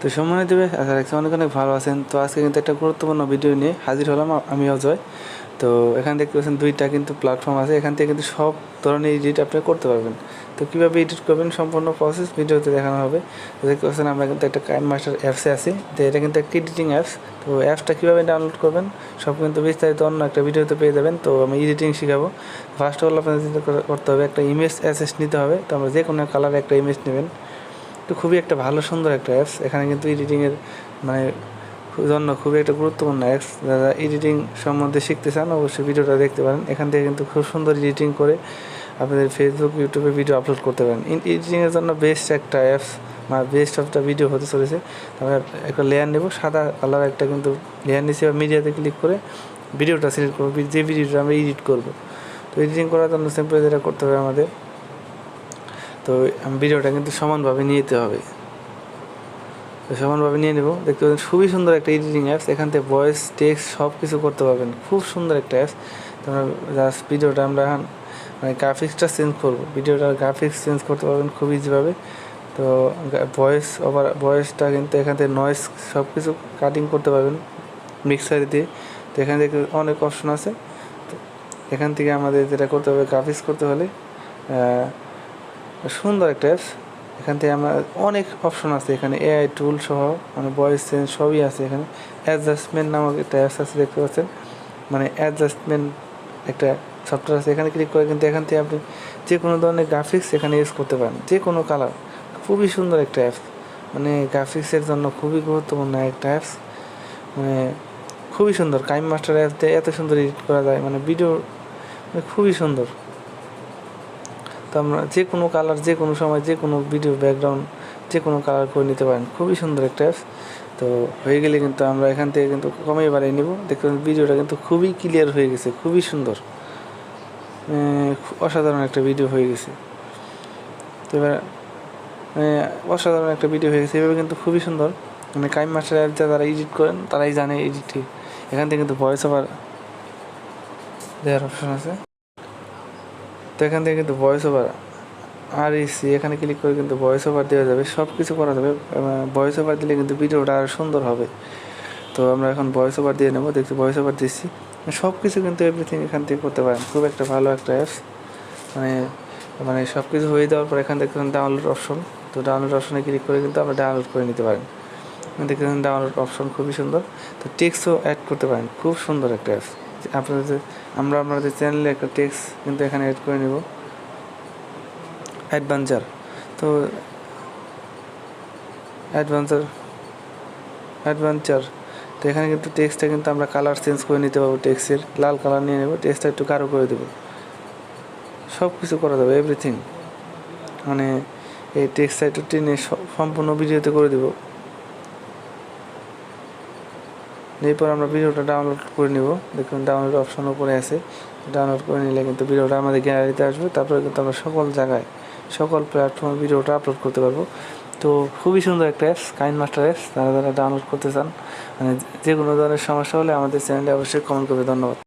তো সময় দেবে আশা রাখছি অনেক অনেক ভালো আছেন। তো আজকে কিন্তু একটা গুরুত্বপূর্ণ ভিডিও নিয়ে হাজির হলাম আমি অজয়। তো এখানে দেখতে পাচ্ছেন দুইটা কিন্তু প্ল্যাটফর্ম আছে। এখান থেকে কিন্তু সব ধরনের এডিট আপনি করতে পারবেন। তো কীভাবে এডিট করবেন সম্পূর্ণ প্রসেস ভিডিওতে দেখানো হবে। তো দেখতে পাচ্ছেন আমরা কিন্তু একটা কাইম মাস্টার অ্যাপসে আছি। তো এটা কিন্তু একটা এডিটিং অ্যাপস তো অ্যাপসটা কীভাবে ডাউনলোড করবেন, সব কিন্তু বিস্তারিত অন্য একটা ভিডিওতে পেয়ে যাবেন। তো আমি এডিটিং শেখাবো। ফার্স্ট অফ অল আপনাদের করতে হবে, একটা ইমেজ অ্যাসেস নিতে হবে। তো আমরা যে কোনো কালারে একটা ইমেজ নেবেন। তো খুবই একটা ভালো, সুন্দর একটা অ্যাপস এখানে কিন্তু এডিটিংয়ের মানে জন্য খুবই একটা গুরুত্বপূর্ণ অ্যাপস যারা এডিটিং সম্বন্ধে শিখতে চান, অবশ্যই ভিডিওটা দেখতে পারেন। এখান থেকে কিন্তু খুব সুন্দর এডিটিং করে আপনাদের ফেসবুক ইউটিউবে ভিডিও আপলোড করতে পারেন। এডিটিংয়ের জন্য বেস্ট একটা অ্যাপস বা বেস্ট অফ দ্য ভিডিও হতে চলেছে। আমরা একটা লেয়ার নেব, সাদা কালার একটা কিন্তু লেয়ার নিচে বা মিডিয়াতে ক্লিক করে ভিডিওটা সিলেক্ট করব। যে ভিডিওটা আমরা এডিট করব। তো এডিটিং করার জন্য সিম্পল যেটা করতে হবে আমাদের তো ভিডিওটা কিন্তু সমানভাবে নিয়ে যেতে হবে। তো সমানভাবে নিয়ে নেব। দেখতে পাচ্ছেন, খুবই সুন্দর একটা এডিটিং অ্যাপস এখান থেকে ভয়েস টেক্সট সব কিছু করতে পারবেন। খুব সুন্দর একটা অ্যাপস তোমরা জাস্ট ভিডিওটা আমরা এখন মানে গ্রাফিক্সটা চেঞ্জ করব। ভিডিওটার গ্রাফিক্স চেঞ্জ করতে পারবেন খুব ইজিভাবে তো ভয়েস ওভার ভয়েসটা কিন্তু এখান থেকে নয়েস সব কিছু কাটিং করতে পারবেন মিক্সার দিয়ে। তো এখান থেকে অনেক অপশন আছে। তো এখান থেকে আমাদের যেটা করতে হবে গ্রাফিক্স করতে হলে সুন্দর একটা অ্যাপস এখান থেকে আমরা অনেক অপশন আছে। এখানে এআই টুল সহ মানে ভয়েস চেঞ্জ সবই আছে এখানে। অ্যাডজাস্টমেন্ট নামক একটা অ্যাপস আছে, দেখতে পাচ্ছেন। মানে অ্যাডজাস্টমেন্ট একটা সফটওয়্যার আছে। এখানে ক্লিক করে কিন্তু এখান থেকে আপনি যে কোনো ধরনের গ্রাফিক্স এখানে ইউজ করতে পারেন। যে কোনো কালার খুবই সুন্দর একটা অ্যাপস মানে গ্রাফিক্সের জন্য খুবই গুরুত্বপূর্ণ একটা অ্যাপস মানে খুবই সুন্দর। কাইম মাস্টার অ্যাপ দিয়ে এত সুন্দর এডিট করা যায়। মানে ভিডিও মানে খুবই সুন্দর। তো আমরা যে কোনো কালার যে কোনো সময়, যে কোনো ভিডিও ব্যাকগ্রাউন্ড যে কোনো কালার করে নিতে পারেন। খুবই সুন্দর একটা অ্যাপস তো হয়ে গেলে কিন্তু আমরা এখান থেকে কিন্তু কমে বাড়িয়ে নিব। দেখতে ভিডিওটা কিন্তু খুবই ক্লিয়ার হয়ে গেছে, খুবই সুন্দর। অসাধারণ একটা ভিডিও হয়ে গেছে। তো এবার অসাধারণ একটা ভিডিও হয়ে গেছে। এভাবে কিন্তু খুবই সুন্দর। মানে কাইম মাস্টার অ্যাপ যারা এডিট করেন, তারাই জানে এডিট এখান থেকে কিন্তু ভয়েস ওভার দেওয়ার অপশন আছে। তো এখান থেকে কিন্তু ভয়েস ওভার আর এসি এখানে ক্লিক করে কিন্তু ভয়েস ওভার দেওয়া যাবে সব কিছু করা যাবে ভয়েস ওভার দিলে কিন্তু ভিডিওটা আরও সুন্দর হবে। তো আমরা এখন ভয়েস ওভার দিয়ে নেব, দেখছি ভয়েস ওভার দিচ্ছি। সব কিছু কিন্তু এভরিথিং এখান থেকে করতে পারেন, খুব একটা ভালো একটা অ্যাপস মানে মানে সব কিছু হয়ে যাওয়ার পর এখান থেকে ডাউনলোড অপশন তো ডাউনলোড অপশনে ক্লিক করে কিন্তু আমরা ডাউনলোড করে নিতে পারেন। দেখতেছেন ডাউনলোড অপশন খুবই সুন্দর। তো টেক্সও অ্যাড করতে পারেন, খুব সুন্দর একটা অ্যাপস আপনাদের আমরা আপনাদের চ্যানেলে একটা টেক্সট কিন্তু এখানে অ্যাড করে নেব। অ্যাডভেঞ্চার তো অ্যাডভেঞ্চার অ্যাডভেঞ্চার তো এখানে কিন্তু টেক্সটটা কিন্তু আমরা কালার চেঞ্জ করে নিতে পারব টেক্সটের লাল কালার নিয়ে নেব টেক্সটটা একটু গাঢ় করে দেবো। সব কিছু করা যাবে এভরিথিং মানে এই টেক্সটটা একটু টেনে সম্পূর্ণ ভিডিওতে করে দেবো। এরপর আমরা ভিডিওটা ডাউনলোড করে নিব। দেখুন ডাউনলোড অপশন উপরে আছে। ডাউনলোড করে নিলে কিন্তু ভিডিওটা আমাদের গ্যালারিতে আসবে। তারপরে কিন্তু আমরা সকল জায়গায়, সকল প্ল্যাটফর্মে ভিডিওটা আপলোড করতে পারব। তো খুবই সুন্দর একটা অ্যাপস কাইন মাস্টার অ্যাপস তারা যারা ডাউনলোড করতে চান মানে যে কোনো ধরনের সমস্যা হলে আমাদের চ্যানেলে অবশ্যই কমেন্ট করবে। ধন্যবাদ।